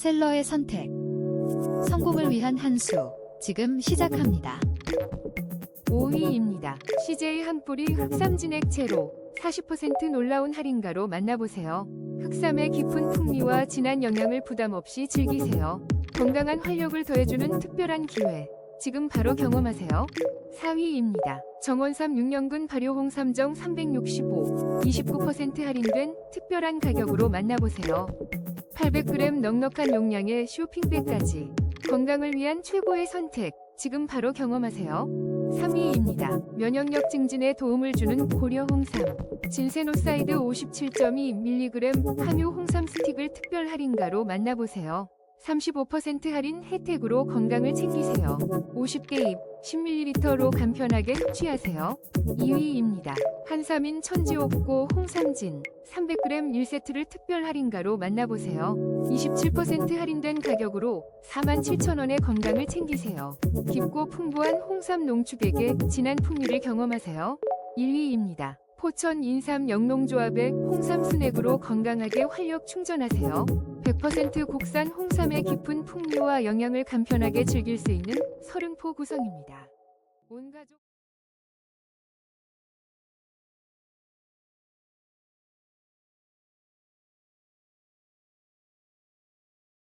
셀러의 선택. 성공을 위한 한 수. 지금 시작합니다. 5위입니다. CJ 한 뿌리 흑삼 진액 제로 40% 놀라운 할인가로 만나보세요. 흑삼의 깊은 풍미와 진한 영양을 부담 없이 즐기세요. 건강한 활력을 더해주는 특별한 기회. 지금 바로 경험하세요. 4위입니다. 정원삼 6년근 발효 홍 삼정 365 29% 할인된 특별한 가격으로 만나보세요. 800g 넉넉한 용량의 쇼핑백까지 건강을 위한 최고의 선택. 지금 바로 경험하세요. 3위입니다. 면역력 증진에 도움을 주는 고려 홍삼. 진세노사이드 57.2mg 함유 홍삼 스틱을 특별 할인가로 만나보세요. 35% 할인 혜택으로 건강을 챙기세요. 50개 입 10ml로 간편하게 섭취하세요. 2위입니다. 한삼인 천지옥고 홍삼진 300g 1세트를 특별 할인가로 만나보세요. 27% 할인된 가격으로 47,000원의 건강을 챙기세요. 깊고 풍부한 홍삼 농축액의 진한 풍미를 경험하세요. 1위입니다. 포천 인삼 영농조합의 홍삼 스낵으로 건강하게 활력 충전하세요. 100% 국산 홍삼의 깊은 풍미와 영양을 간편하게 즐길 수 있는 서른포 구성입니다. 온 가족